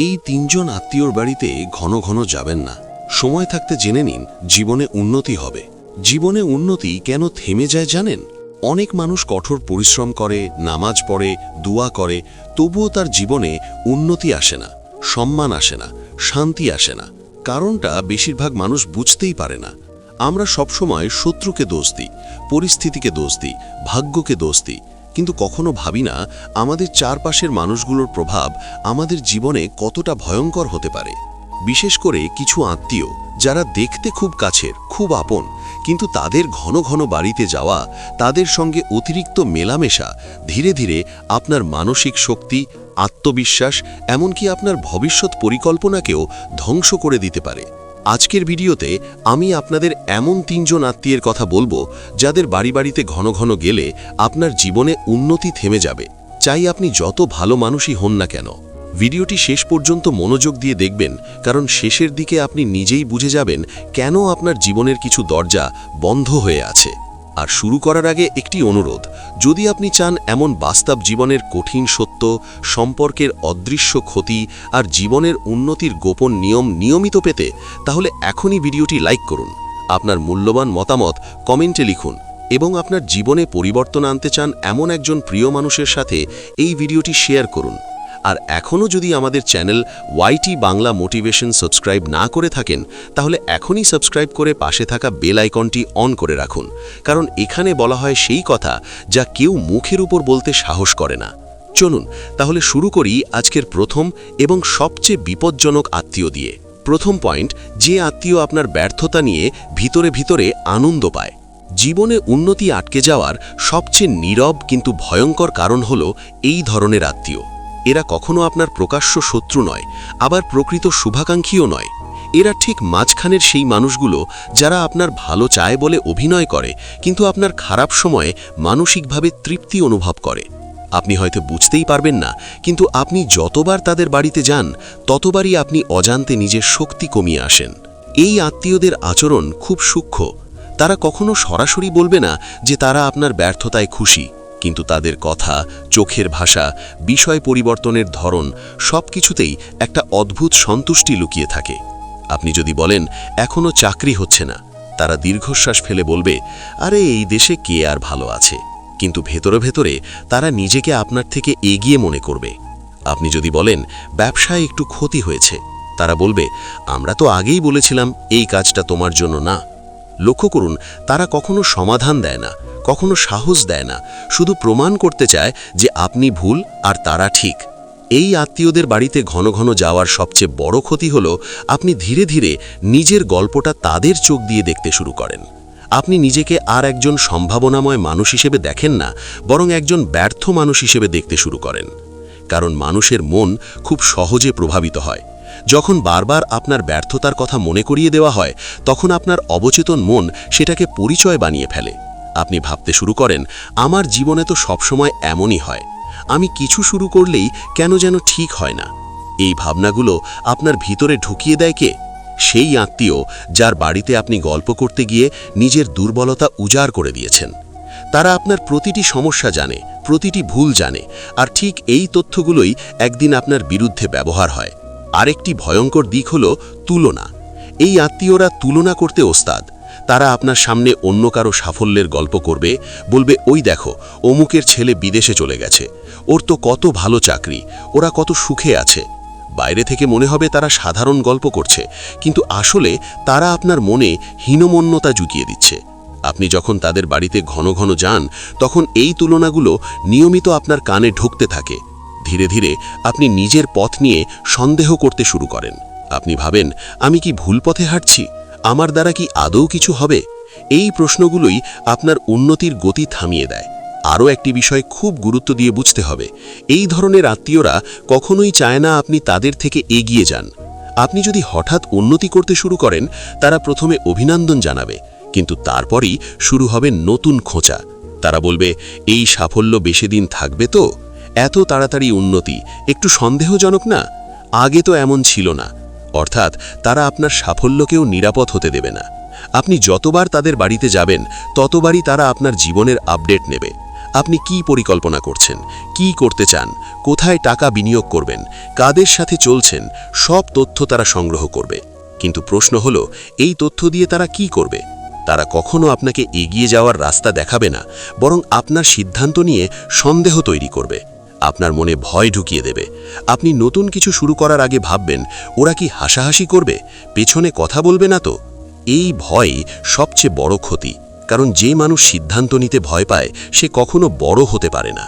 এই তিনজন আত্মীয়র বাড়িতে ঘন ঘন যাবেন না। সময় থাকতে জেনে নিন, জীবনে উন্নতি হবে। জীবনে উন্নতি কেন থেমে যায় জানেন? অনেক মানুষ কঠোর পরিশ্রম করে, নামাজ পড়ে, দোয়া করে, তবুও তার জীবনে উন্নতি আসে না, সম্মান আসে না, শান্তি আসে না। কারণটা বেশিরভাগ মানুষ বুঝতেই পারে না। আমরা সবসময় শত্রুকে দোষ দিই, পরিস্থিতিকে দোষ দিই, ভাগ্যকে দোষ দিই। কিন্তু কখনো ভাবি না আমাদের চারপাশের মানুষগুলোর প্রভাব আমাদের জীবনে কতটা ভয়ঙ্কর হতে পারে। বিশেষ করে কিছু আত্মীয় যারা দেখতে খুব কাছের, খুব আপন, কিন্তু তাদের ঘন ঘন বাড়িতে যাওয়া, তাদের সঙ্গে অতিরিক্ত মেলামেশা, ধীরে ধীরে আপনার মানসিক শক্তি, আত্মবিশ্বাস, এমনকি আপনার ভবিষ্যৎ পরিকল্পনাকেও ধ্বংস করে দিতে পারে। আজকের ভিডিওতে আমি আপনাদের এমন তিনজন আত্মীয়ের কথা বলব যাদের বাড়ি বাড়িতে ঘন ঘন গেলে আপনার জীবনে উন্নতি থেমে যাবে। চাই আপনি যত ভালো মানুষই হন না কেন। ভিডিওটি শেষ পর্যন্ত মনোযোগ দিয়ে দেখবেন, কারণ শেষের দিকে আপনি নিজেই বুঝে যাবেন কেন আপনার জীবনের কিছু দরজা বন্ধ হয়ে আছে। আর শুরু করার আগে একটি অনুরোধ। যদি আপনি চান এমন বাস্তব জীবনের কঠিন সত্য, সম্পর্কের অদৃশ্য ক্ষতি আর জীবনের উন্নতির গোপন নিয়ম নিয়মিত পেতে, তাহলে এখনই ভিডিওটি লাইক করুন। আপনার মূল্যবান মতামত কমেন্টে লিখুন এবং আপনার জীবনে পরিবর্তন আনতে চান এমন একজন প্রিয় মানুষের সাথে এই ভিডিওটি শেয়ার করুন। আর এখনও যদি আমাদের channel YT Bangla motivation subscribe না করে থাকেন, তাহলে এখনই সাবস্ক্রাইব করে পাশে থাকা বেল আইকনটি অন করে রাখুন। কারণ এখানে বলা হয় সেই কথা যা কেউ মুখের উপর বলতে সাহস করে না। চলুন, তাহলে শুরু করি আজকের প্রথম এবং সবচেয়ে বিপজ্জনক আত্মীয় দিয়ে। প্রথম পয়েন্ট, যে আত্মীয় আপনার ব্যর্থতা নিয়ে ভিতরে ভিতরে আনন্দ পায়। জীবনে উন্নতি আটকে যাওয়ার সবচেয়ে নীরব কিন্তু ভয়ঙ্কর কারণ হল এই ধরনের আত্মীয়। এরা কখনো আপনার প্রকাশ্য শত্রু নয়, আবার প্রকৃত শুভাকাঙ্ক্ষীও নয়। এরা ঠিক মাঝখানের সেই মানুষগুলো যারা আপনার ভালো চায় বলে অভিনয় করে, কিন্তু আপনার খারাপ সময়ে মানসিকভাবে তৃপ্তি অনুভব করে। আপনি হয়তো বুঝতেই পারবেন না, কিন্তু আপনি যতবার তাদের বাড়িতে যান, ততবারই আপনি অজান্তে নিজের শক্তি কমিয়ে আসেন। এই আত্মীয়দের আচরণ খুব সূক্ষ্ম। তারা কখনো সরাসরি বলবে না যে তারা আপনার ব্যর্থতায় খুশি। কিন্তু তাদের কথা, চোখের ভাষা, বিষয় পরিবর্তনের ধরন সব কিছুতেই একটা অদ্ভুত সন্তুষ্টি লুকিয়ে থাকে। আপনি যদি বলেন এখনও চাকরি হচ্ছে না, তারা দীর্ঘশ্বাস ফেলে বলবে, আরে, এই দেশে কে আর ভালো আছে? কিন্তু ভেতরে ভেতরে তারা নিজেকে আপনার থেকে এগিয়ে মনে করবে। আপনি যদি বলেন, ব্যবসায় একটু ক্ষতি হয়েছে, তারা বলবে, আমরা তো আগেই বলেছিলাম এই কাজটা তোমার জন্য না। লক্ষ্য করুন, তারা কখনো সমাধান দেয় না, কখনো সাহস দেয় না, শুধু প্রমাণ করতে চায় যে আপনি ভুল আর তারা ঠিক। এই আত্মীয়দের বাড়িতে ঘন ঘন যাওয়ার সবচেয়ে বড় ক্ষতি হল, আপনি ধীরে ধীরে নিজের গল্পটা তাদের চোখ দিয়ে দেখতে শুরু করেন। আপনি নিজেকে আর একজন সম্ভাবনাময় মানুষ হিসেবে দেখেন না, বরং একজন ব্যর্থ মানুষ হিসেবে দেখতে শুরু করেন। কারণ মানুষের মন খুব সহজে প্রভাবিত হয়। যখন বারবার আপনার ব্যর্থতার কথা মনে করিয়ে দেওয়া হয়, তখন আপনার অবচেতন মন সেটাকে পরিচয় বানিয়ে ফেলে। আপনি ভাবতে শুরু করেন, আমার জীবনে তো সবসময় এমনই হয়। আমি কিছু শুরু করলেই কেন যেন ঠিক হয় না? এই ভাবনাগুলো আপনার ভিতরে ঢুকিয়ে দেয় কে? সেই আত্মীয় যার বাড়িতে আপনি গল্প করতে গিয়ে নিজের দুর্বলতা উজাড় করে দিয়েছেন। তারা আপনার প্রতিটি সমস্যা জানে, প্রতিটি ভুল জানে, আর ঠিক এই তথ্যগুলোই একদিন আপনার বিরুদ্ধে ব্যবহার হয়। আরেকটি ভয়ঙ্কর দিক হল তুলনা। এই আত্মীয়রা তুলনা করতে ওস্তাদ। তারা আপনার সামনে অন্য কারও সাফল্যের গল্প করবে, বলবে, ওই দেখো, অমুকের ছেলে বিদেশে চলে গেছে। ওর তো কত ভালো চাকরি, ওরা কত সুখে আছে। বাইরে থেকে মনে হবে তারা সাধারণ গল্প করছে, কিন্তু আসলে তারা আপনার মনে হীনমন্যতা জুকিয়ে দিচ্ছে। আপনি যখন তাদের বাড়িতে ঘন ঘন যান, তখন এই তুলনাগুলো নিয়মিত আপনার কানে ঢুকতে থাকে। ধীরে ধীরে আপনি নিজের পথ নিয়ে সন্দেহ করতে শুরু করেন। আপনি ভাবেন, আমি কি ভুল পথে হাঁটছি? আমার দ্বারা কি আদৌ কিছু হবে? এই প্রশ্নগুলোই আপনার উন্নতির গতি থামিয়ে দেয়। আরও একটি বিষয় খুব গুরুত্ব দিয়ে বুঝতে হবে, এই ধরনের আত্মীয়রা কখনোই চায় না আপনি তাদের থেকে এগিয়ে যান। আপনি যদি হঠাৎ উন্নতি করতে শুরু করেন, তারা প্রথমে অভিনন্দন জানাবে, কিন্তু তারপরই শুরু হবে নতুন খোঁচা। তারা বলবে, এই সাফল্য বেশি দিন থাকবে তো? এত তাড়াতাড়ি উন্নতি, একটু সন্দেহজনক না? আগে তো এমন ছিল না। অর্থাৎ তারা আপনার সাফল্যকেও নিরাপদ হতে দেবে না। আপনি যতবার তাদের বাড়িতে যাবেন, ততবারই তারা আপনার জীবনের আপডেট নেবে। আপনি কি পরিকল্পনা করছেন? কি করতে চান? কোথায় টাকা বিনিয়োগ করবেন? কাদের সাথে চলছেন? সব তথ্য তারা সংগ্রহ করবে। কিন্তু প্রশ্ন হলো, এই তথ্য দিয়ে তারা কি করবে? তারা কখনো আপনাকে এগিয়ে যাওয়ার রাস্তা দেখাবে না, বরং আপনার সিদ্ধান্ত নিয়ে সন্দেহ তৈরি করবে। আপনার মনে ভয় ঢুকিয়ে দেবে। আপনি নতুন কিছু শুরু করার আগে ভাববেন, ওরা কি হাসাহাসি করবে? পেছনে কথা বলবে না তো? এই ভয়ই সবচেয়ে বড় ক্ষতি, কারণ যে মানুষ সিদ্ধান্ত নিতে ভয় পায়, সে কখনো বড় হতে পারে না।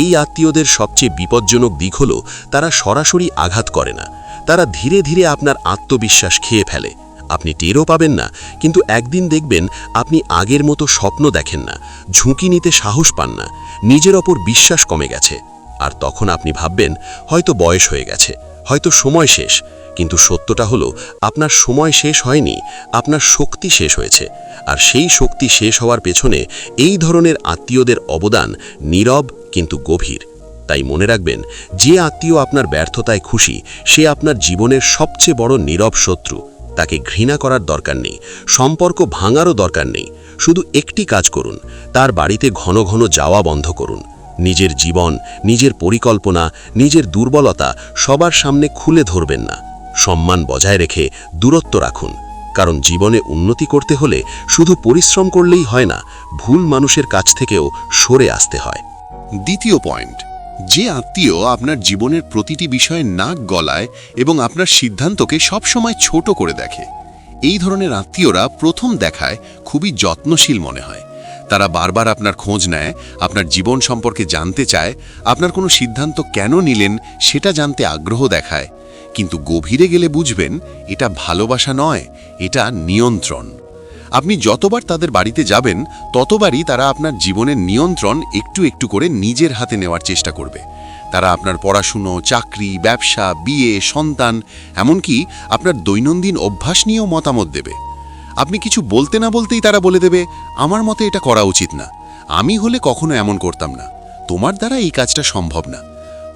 এই আত্মীয়দের সবচেয়ে বিপজ্জনক দিক হল, তারা সরাসরি আঘাত করে না। তারা ধীরে ধীরে আপনার আত্মবিশ্বাস খেয়ে ফেলে। আপনি টেরও পাবেন না, কিন্তু একদিন দেখবেন আপনি আগের মতো স্বপ্ন দেখেন না, ঝুঁকি নিতে সাহস পান না, নিজের ওপর বিশ্বাস কমে গেছে। আর তখন আপনি ভাববেন, হয়তো বয়স হয়ে গেছে, হয়তো সময় শেষ, কিন্তু সত্যটা হলো, আপনার সময় শেষ হয়নি, আপনার শক্তি শেষ হয়েছে, আর সেই শক্তি শেষ হওয়ার পেছনে এই ধরনের আত্মীয়দের অবদান নীরব কিন্তু গভীর। তাই মনে রাখবেন, যে আত্মীয় আপনার ব্যর্থতায় খুশি, সে আপনার জীবনের সবচেয়ে বড় নীরব শত্রু। তাকে ঘৃণা করার দরকার নেই, সম্পর্ক ভাঙারও দরকার নেই, শুধু একটি কাজ করুন, তার বাড়িতে ঘন ঘন যাওয়া বন্ধ করুন। নিজের জীবন, নিজের পরিকল্পনা, নিজের দুর্বলতা সবার সামনে খুলে ধরবেন না। সম্মান বজায় রেখে দূরত্ব রাখুন। কারণ জীবনে উন্নতি করতে হলে শুধু পরিশ্রম করলেই হয় না, ভুল মানুষের কাছ থেকেও সরে আসতে হয়। দ্বিতীয় পয়েন্ট, যে আত্মীয় আপনার জীবনের প্রতিটি বিষয়ে নাক গলায় এবং আপনার সিদ্ধান্তকে সবসময় ছোট করে দেখে, এই ধরনের আত্মীয়রা প্রথম দেখায় খুবই যত্নশীল মনে হয়। তারা বারবার আপনার খোঁজ নেয়, আপনার জীবন সম্পর্কে জানতে চায়, আপনার কোনো সিদ্ধান্ত কেন নিলেন সেটা জানতে আগ্রহ দেখায়। কিন্তু গভীরে গেলে বুঝবেন, এটা ভালোবাসা নয়, এটা নিয়ন্ত্রণ। আপনি যতবার তাদের বাড়িতে যাবেন, ততবারই তারা আপনার জীবনের নিয়ন্ত্রণ একটু একটু করে নিজের হাতে নেওয়ার চেষ্টা করবে। তারা আপনার পড়াশুনো, চাকরি, ব্যবসা, বিয়ে, সন্তান, এমনকি আপনার দৈনন্দিন অভ্যাস নিয়েও মতামত দেবে। আপনি কিছু বলতে না বলতেই তারা বলে দেবে, আমার মতে এটা করা উচিত না। আমি হলে কখনো এমন করতাম না। তোমার দ্বারা এই কাজটা সম্ভব না।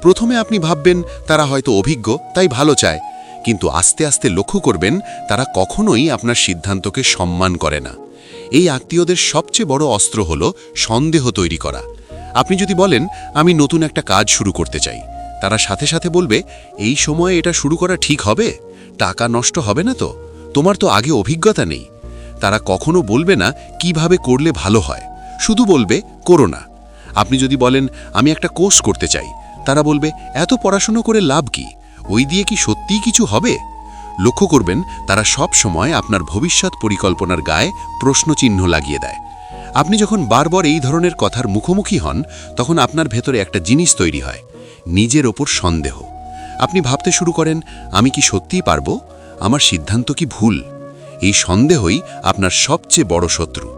প্রথমে আপনি ভাববেন, তারা হয়তো অভিজ্ঞ, তাই ভালো চায়। কিন্তু আস্তে আস্তে লক্ষ্য করবেন, তারা কখনোই আপনার সিদ্ধান্তকে সম্মান করে না। এই আত্মীয়দের সবচেয়ে বড় অস্ত্র হল সন্দেহ তৈরি করা। আপনি যদি বলেন, আমি নতুন একটা কাজ শুরু করতে চাই। তারা সাথে সাথে বলবে, এই সময়ে এটা শুরু করা ঠিক হবে? টাকা নষ্ট হবে না তো? তোমার তো আগে অভিজ্ঞতা নেই। তারা কখনো বলবে না কীভাবে করলে ভালো হয়। শুধু বলবে, করো না। আপনি যদি বলেন, আমি একটা কোর্স করতে চাই। তারা বলবে, এত পড়াশুনো করে লাভ কি? ওই দিয়ে কি সত্যিই কিছু হবে? লক্ষ্য করবেন, তারা সব সময় আপনার ভবিষ্যৎ পরিকল্পনার গায়ে প্রশ্নচিহ্ন লাগিয়ে দেয়। আপনি যখন বারবার এই ধরনের কথার মুখোমুখি হন, তখন আপনার ভেতরে একটা জিনিস তৈরি হয়, নিজের ওপর সন্দেহ। আপনি ভাবতে শুরু করেন, আমি কি সত্যিই পারব? আমার সিদ্ধান্ত কি ভুল? এই সন্দেহই আপনার সবচেয়ে বড় শত্রু।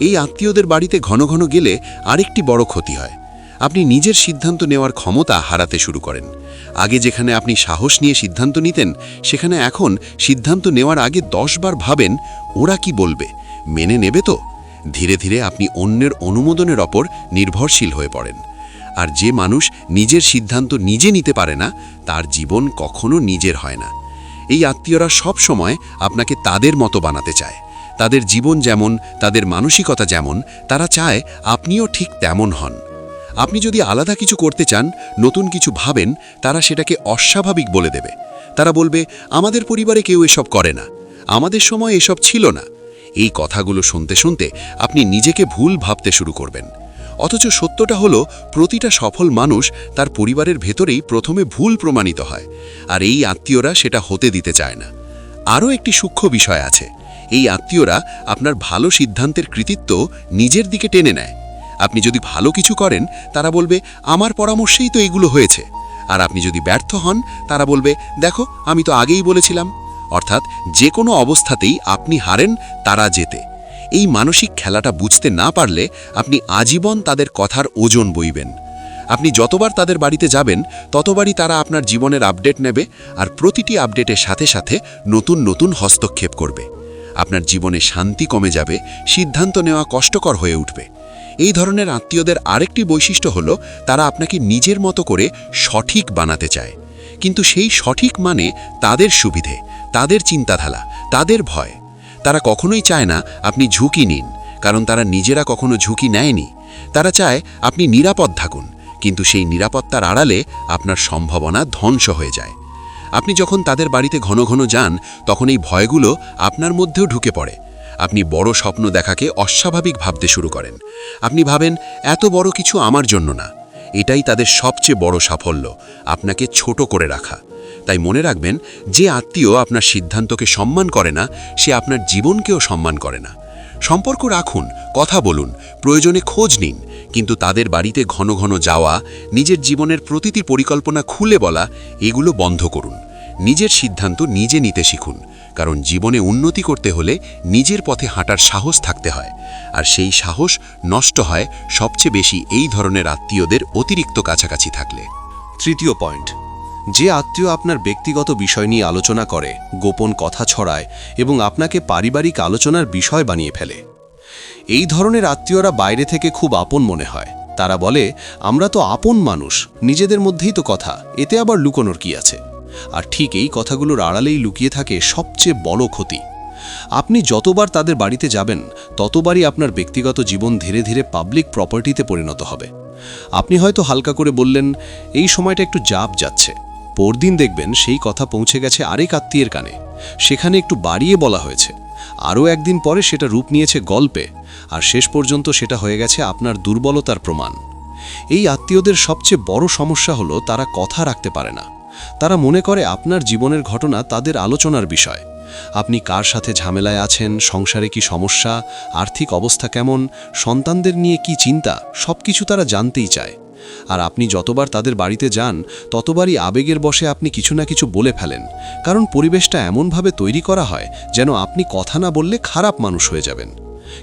এই আত্মীয়দের বাড়িতে ঘন ঘন গেলে আরেকটি বড় ক্ষতি হয়। আপনি নিজের সিদ্ধান্ত নেওয়ার ক্ষমতা হারাতে শুরু করেন। আগে যেখানে আপনি সাহস নিয়ে সিদ্ধান্ত নিতেন, সেখানে এখন সিদ্ধান্ত নেওয়ার আগে দশবার ভাবেন, ওরা কি বলবে? মেনে নেবে তো? ধীরে ধীরে আপনি অন্যের অনুমোদনের ওপর নির্ভরশীল হয়ে পড়েন। আর যে মানুষ নিজের সিদ্ধান্ত নিজে নিতে পারে না, তার জীবন কখনো নিজের হয় না। এই আত্মীয়রা সব সময় আপনাকে তাদের মতো বানাতে চায়। তাদের জীবন যেমন, তাদের মানসিকতা যেমন, তারা চায় আপনিও ঠিক তেমন হন। আপনি যদি আলাদা কিছু করতে চান, নতুন কিছু ভাবেন, তারা সেটাকে অস্বাভাবিক বলে দেবে। তারা বলবে, আমাদের পরিবারে কেউ এসব করে না। আমাদের সময় এসব ছিল না। এই কথাগুলো শুনতে শুনতে আপনি নিজেকে ভুল ভাবতে শুরু করবেন। অথচ সত্যটা হলো, প্রতিটা সফল মানুষ তার পরিবারের ভেতরেই প্রথমে ভুল প্রমাণিত হয়, আর এই আত্মীয়রা সেটা হতে দিতে চায় না। আরও একটি সূক্ষ্ম বিষয় আছে, এই আত্মীয়রা আপনার ভালো সিদ্ধান্তের কৃতিত্ব নিজের দিকে টেনে নেয়। আপনি যদি ভালো কিছু করেন, তারা বলবে, আমার পরামর্শেই তো এগুলো হয়েছে। আর আপনি যদি ব্যর্থ হন, তারা বলবে, দেখো, আমি তো আগেই বলেছিলাম। অর্থাৎ যে কোনো অবস্থাতেই আপনি হারেন, তারা যেতে এই মানসিক খেলাটা বুঝতে না পারলে আপনি আজীবন তাদের কথার ওজন বইবেন। আপনি যতবার তাদের বাড়িতে যাবেন, ততবারই তারা আপনার জীবনের আপডেট নেবে আর প্রতিটি আপডেটের সাথে সাথে নতুন নতুন হস্তক্ষেপ করবে। আপনার জীবনে শান্তি কমে যাবে, সিদ্ধান্ত নেওয়া কষ্টকর হয়ে উঠবে। এই ধরনের আত্মীয়দের আরেকটি বৈশিষ্ট্য হলো, তারা আপনাকে নিজের মতো করে সঠিক বানাতে চায়। কিন্তু সেই সঠিক মানে তাদের সুবিধে, তাদের চিন্তাধারা, তাদের ভয়। তারা কখনোই চায় না আপনি ঝুঁকি নিন, কারণ তারা নিজেরা কখনো ঝুঁকি নেয়নি। তারা চায় আপনি নিরাপদ থাকুন, কিন্তু সেই নিরাপত্তার আড়ালে আপনার সম্ভাবনা ধ্বংস হয়ে যায়। আপনি যখন তাদের বাড়িতে ঘন ঘন যান, তখন এই ভয়গুলো আপনার মধ্যেও ঢুকে পড়ে। আপনি বড় স্বপ্ন দেখাকে অস্বাভাবিক ভাবতে শুরু করেন। আপনি ভাবেন, এত বড় কিছু আমার জন্য না। এটাই তাদের সবচেয়ে বড় সাফল্য। আপনাকে ছোট করে রাখা। তাই মনে রাখবেন, যে আত্মীয় আপনার সিদ্ধান্তকে সম্মান করে না, সে আপনার জীবনকেও সম্মান করে না। সম্পর্ক রাখুন, কথা বলুন, প্রয়োজনে খোঁজ নিন, কিন্তু তাদের বাড়িতে ঘন ঘন যাওয়া, নিজের জীবনের প্রতিটি পরিকল্পনা খুলে বলা, এগুলো বন্ধ করুন। নিজের সিদ্ধান্ত নিজে নিতে শিখুন, কারণ জীবনে উন্নতি করতে হলে নিজের পথে হাঁটার সাহস থাকতে হয়। আর সেই সাহস নষ্ট হয় সবচেয়ে বেশি এই ধরনের আত্মীয়দের অতিরিক্ত কাছাকাছি থাকলে। তৃতীয় পয়েন্ট যে আত্মীয় আপনার ব্যক্তিগত বিষয় নিয়ে আলোচনা করে, গোপন কথা ছড়ায় এবং আপনাকে পারিবারিক আলোচনার বিষয় বানিয়ে ফেলে। এই ধরনের আত্মীয়রা বাইরে থেকে খুব আপন মনে হয়। তারা বলে, আমরা তো আপন মানুষ, নিজেদের মধ্যেই তো কথা, এতে আবার লুকোনোর কি আছে? আর ঠিক এই কথাগুলোর আড়ালেই লুকিয়ে থাকে সবচেয়ে বড় ক্ষতি। আপনি যতবার তাদের বাড়িতে যাবেন, ততবারই আপনার ব্যক্তিগত জীবন ধীরে ধীরে পাবলিক প্রপার্টিতে পরিণত হবে। আপনি হয়তো হালকা করে বললেন, এই সময়টা একটু জাপ যাচ্ছে। পরদিন দেখবেন সেই কথা পৌঁছে গেছে আরেক আত্মীয়ের কানে। সেখানে একটু বাড়িয়ে বলা হয়েছে। আরও একদিন পরে সেটা রূপ নিয়েছে গল্পে, আর শেষ পর্যন্ত সেটা হয়ে গেছে আপনার দুর্বলতার প্রমাণ। এই আত্মীয়দের সবচেয়ে বড় সমস্যা হলো তারা কথা রাখতে পারে না। তারা মনে করে আপনার জীবনের ঘটনা তাদের আলোচনার বিষয়। আপনি কার সাথে ঝামেলায় আছেন, সংসারে কি সমস্যা, আর্থিক অবস্থা কেমন, সন্তানদের নিয়ে কি চিন্তা, সবকিছু তারা জানতেই চায়। আর আপনি যতবার তাদের বাড়িতে যান, ততবারই আবেগের বসে আপনি কিছু না কিছু বলে ফেলেন। কারণ পরিবেশটা এমনভাবে তৈরি করা হয়, যেন আপনি কথা না বললে খারাপ মানুষ হয়ে যাবেন।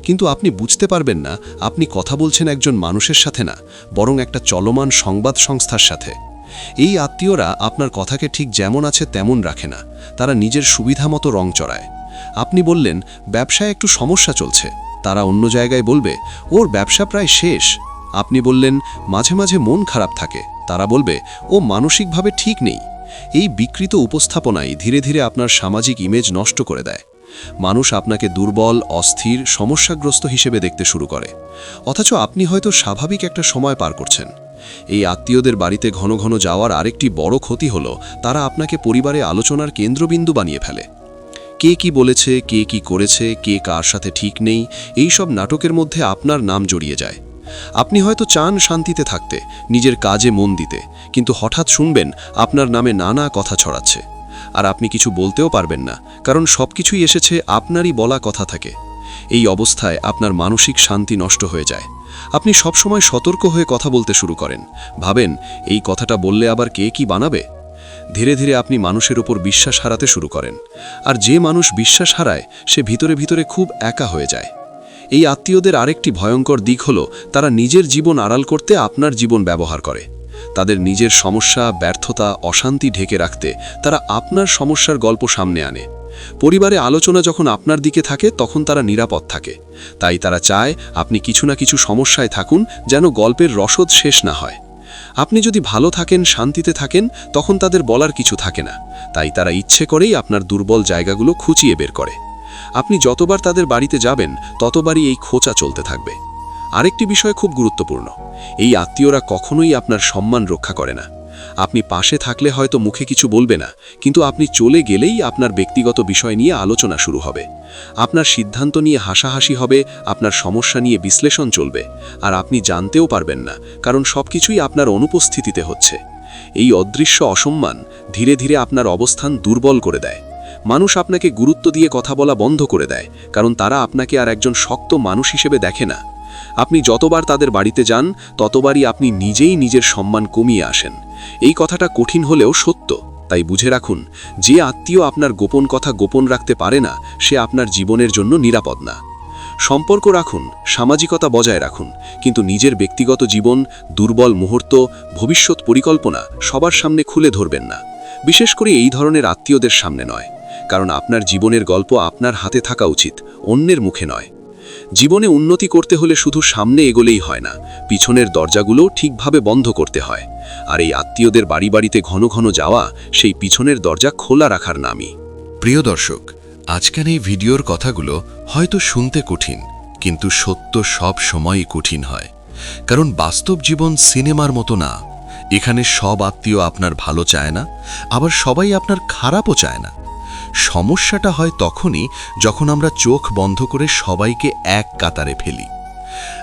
কিন্তু আপনি বুঝতে পারবেন না, আপনি কথা বলছেন একজন মানুষের সাথে না, বরং একটা চলমান সংবাদ সংস্থার সাথে। এই আত্মীয়রা আপনার কথাকে ঠিক যেমন আছে তেমন রাখে না, তারা নিজের সুবিধা মতো রং চড়ায়। আপনি বললেন, ব্যবসায় একটু সমস্যা চলছে। তারা অন্য জায়গায় বলবে, ওর ব্যবসা প্রায় শেষ। আপনি বললেন, মাঝে মাঝে মন খারাপ থাকে। তারা বলবে, ও মানসিকভাবে ঠিক নেই। এই বিকৃত উপস্থাপনাই ধীরে ধীরে আপনার সামাজিক ইমেজ নষ্ট করে দেয়। মানুষ আপনাকে দুর্বল, অস্থির, সমস্যাগ্রস্ত হিসেবে দেখতে শুরু করে। অথচ আপনি হয়তো স্বাভাবিক একটা সময় পার করছেন। এই আত্মীয়দের বাড়িতে ঘন ঘন যাওয়ার আরেকটি বড় ক্ষতি হলো, তারা আপনাকে পরিবারে আলোচনার কেন্দ্রবিন্দু বানিয়ে ফেলে। কে কি বলেছে, কে কি করেছে, কে কার সাথে ঠিক নেই এই সব নাটকের মধ্যে আপনার নাম জড়িয়ে যায়। আপনি হয়তো চান শান্তিতে থাকতে, নিজের কাজে মন দিতে, কিন্তু হঠাৎ শুনবেন আপনার নামে নানা কথা ছড়াচ্ছে। আর আপনি কিছু বলতেও পারবেন না, কারণ সব কিছুই এসেছে আপনারই বলা কথা থাকে। এই অবস্থায় আপনার মানসিক শান্তি নষ্ট হয়ে যায়। আপনি সবসময় সতর্ক হয়ে কথা বলতে শুরু করেন। ভাবেন, এই কথাটা বললে আবার কে কি বানাবে? ধীরে ধীরে আপনি মানুষের উপর বিশ্বাস হারাতে শুরু করেন। আর যে মানুষ বিশ্বাস হারায়, সে ভিতরে ভিতরে খুব একা হয়ে যায়। এই আত্মীয়দের আরেকটি ভয়ঙ্কর দিক হল, তারা নিজের জীবন আড়াল করতে আপনার জীবন ব্যবহার করে। তাদের নিজের সমস্যা, ব্যর্থতা, অশান্তি ঢেকে রাখতে তারা আপনার সমস্যার গল্প সামনে আনে। পরিবারে আলোচনা যখন আপনার দিকে থাকে, তখন তারা নিরাপদ থাকে। তাই তারা চায় আপনি কিছু না কিছু সমস্যায় থাকুন, যেন গল্পের রসদ শেষ না হয়। আপনি যদি ভালো থাকেন, শান্তিতে থাকেন, তখন তাদের বলার কিছু থাকে না। তাই তারা ইচ্ছে করেই আপনার দুর্বল জায়গাগুলো খুঁচিয়ে বের করে। আপনি যতবার তাদের বাড়িতে যাবেন, ততবারই এই খোঁচা চলতে থাকবে। আরেকটি বিষয় খুব গুরুত্বপূর্ণ। এই আত্মীয়রা কখনোই আপনার সম্মান রক্ষা করে না। আপনি পাশে থাকলে হয়তো মুখে কিছু বলবে না, কিন্তু আপনি চলে গেলেই আপনার ব্যক্তিগত বিষয় নিয়ে আলোচনা শুরু হবে। আপনার সিদ্ধান্ত নিয়ে হাসাহাসি হবে, আপনার সমস্যা নিয়ে বিশ্লেষণ চলবে, আর আপনি জানতেও পারবেন না, কারণ সবকিছুই আপনার অনুপস্থিতিতে হচ্ছে। এই অদৃশ্য অসম্মান ধীরে ধীরে আপনার অবস্থান দুর্বল করে দেয়। মানুষ আপনাকে গুরুত্ব দিয়ে কথা বলা বন্ধ করে দেয়, কারণ তারা আপনাকে আর একজন শক্ত মানুষ হিসেবে দেখে না। আপনি যতবার তাদের বাড়িতে যান, ততবারই আপনি নিজেই নিজের সম্মান কমিয়ে আসেন। এই কথাটা কঠিন হলেও সত্য। তাই বুঝে রাখুন, যে আত্মীয় আপনার গোপন কথা গোপন রাখতে পারে না, সে আপনার জীবনের জন্য নিরাপদ না। সম্পর্ক রাখুন, সামাজিকতা বজায় রাখুন, কিন্তু নিজের ব্যক্তিগত জীবন, দুর্বল মুহূর্ত, ভবিষ্যৎ পরিকল্পনা সবার সামনে খুলে ধরবেন না। বিশেষ করে এই ধরনের আত্মীয়দের সামনে নয়। কারণ আপনার জীবনের গল্প আপনার হাতে থাকা উচিত, অন্যের মুখে নয়। জীবনে উন্নতি করতে হলে শুধু সামনে এগোলেই হয় না, পিছনের দরজাগুলো ঠিকভাবে বন্ধ করতে হয়। আর এই আত্মীয়দের বাড়ি বাড়িতে ঘন ঘন যাওয়া, সেই পিছনের দরজা খোলা রাখার নামই। প্রিয় দর্শক, আজকের এই ভিডিওর কথাগুলো হয়তো শুনতে কঠিন, কিন্তু সত্য সব সময়ই কঠিন হয়। কারণ বাস্তব জীবন সিনেমার মতো না। এখানে সব আত্মীয় আপনার ভালো চায় না, আবার সবাই আপনার খারাপও চায় না। সমস্যাটা হয় তখনই যখন আমরা চোখ বন্ধ করে সবাইকে এক কাতারে ফেলি।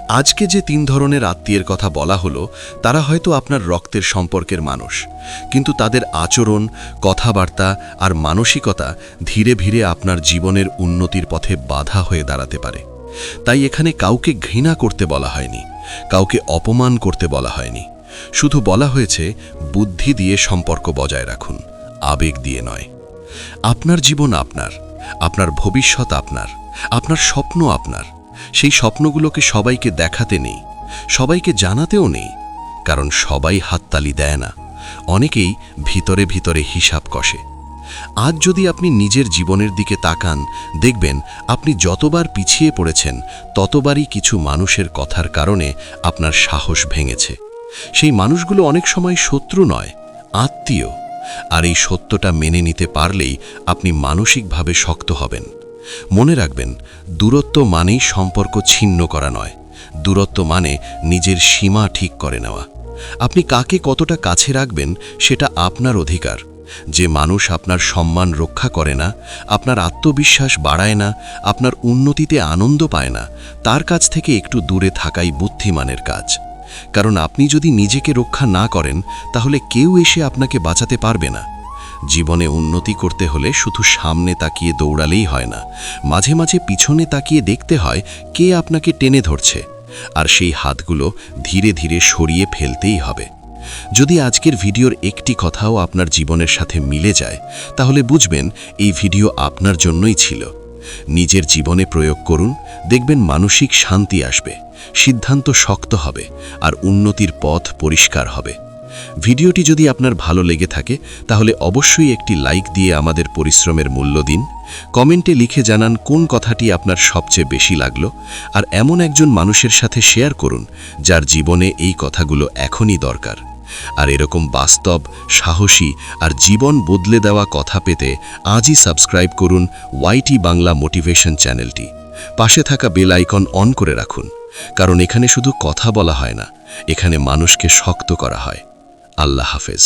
আজকে যে তিন ধরনের আত্মীয়ের কথা বলা হলো, তারা হয়তো আপনার রক্তের সম্পর্কের মানুষ। কিন্তু তাদের আচরণ, কথাবার্তা আর মানসিকতা ধীরে ধীরে আপনার জীবনের উন্নতির পথে বাধা হয়ে দাঁড়াতে পারে। তাই এখানে কাউকে ঘৃণা করতে বলা হয়নি, কাউকে অপমান করতে বলা হয়নি। শুধু বলা হয়েছে, বুদ্ধি দিয়ে সম্পর্ক বজায় রাখুন, আবেগ দিয়ে নয়। আপনার জীবন আপনার আপনার ভবিষ্যৎ আপনার আপনার স্বপ্ন আপনার। সেই স্বপ্নগুলোকে সবাইকে দেখাতে নেই, সবাইকে জানাতেও নেই, কারণ সবাই হাততালি দেয় না, অনেকেই ভিতরে ভিতরে হিসাব কষে। আজ যদি আপনি নিজের জীবনের দিকে তাকান, দেখবেন আপনি যতবার পিছিয়ে পড়েছেন, ততবারই কিছু মানুষের কথার কারণে আপনার সাহস ভেঙেছে। সেই মানুষগুলো অনেক সময় শত্রু নয়, আত্মীয়। আর এই সত্যটা মেনে নিতে পারলেই আপনি মানসিকভাবে শক্ত হবেন। মনে রাখবেন, দূরত্ব মানেই সম্পর্ক ছিন্ন করা নয়। দূরত্ব মানে নিজের সীমা ঠিক করে নেওয়া। আপনি কাকে কতটা কাছে রাখবেন সেটা আপনার অধিকার। যে মানুষ আপনার সম্মান রক্ষা করে না, আপনার আত্মবিশ্বাস বাড়ায় না, আপনার উন্নতিতে আনন্দ পায় না, তার কাছ থেকে একটু দূরে থাকাই বুদ্ধিমানের কাজ। কারণ আপনি যদি নিজেকে রক্ষা না করেন, তাহলে কেউ এসে আপনাকে বাঁচাতে পারবে না। জীবনে উন্নতি করতে হলে শুধু সামনে তাকিয়ে দৌড়ালেই হয় না, মাঝে মাঝে পিছনে তাকিয়ে দেখতে হয় কে আপনাকে টেনে ধরছে, আর সেই হাতগুলো ধীরে ধীরে সরিয়ে ফেলতেই হবে। যদি আজকের ভিডিওর একটি কথাও আপনার জীবনের সাথে মিলে যায়, তাহলে বুঝবেন এই ভিডিও আপনার জন্যই ছিল। নিজের জীবনে প্রয়োগ করুন, দেখবেন মানসিক শান্তি আসবে, সিদ্ধান্ত শক্ত হবে আর উন্নতির পথ পরিষ্কার হবে। ভিডিওটি যদি আপনার ভালো লেগে থাকে, তাহলে অবশ্যই একটি লাইক দিয়ে আমাদের পরিশ্রমের মূল্য দিন। কমেন্টে লিখে জানান কোন কথাটি আপনার সবচেয়ে বেশি লাগল, আর এমন একজন মানুষের সাথে শেয়ার করুন, যার জীবনে এই কথাগুলো এখনই দরকার। আর এরকম বাস্তব, সাহসী আর জীবন বদলে দেওয়া কথা পেতে আজই সাবস্ক্রাইব করুন ওয়াইটি বাংলা মোটিভেশন চ্যানেলটি। পাশে থাকা বেল আইকন অন করে রাখুন, কারণ এখানে শুধু কথা বলা হয় না, এখানে মানুষকে শক্ত করা হয়। আল্লাহ হাফেজ।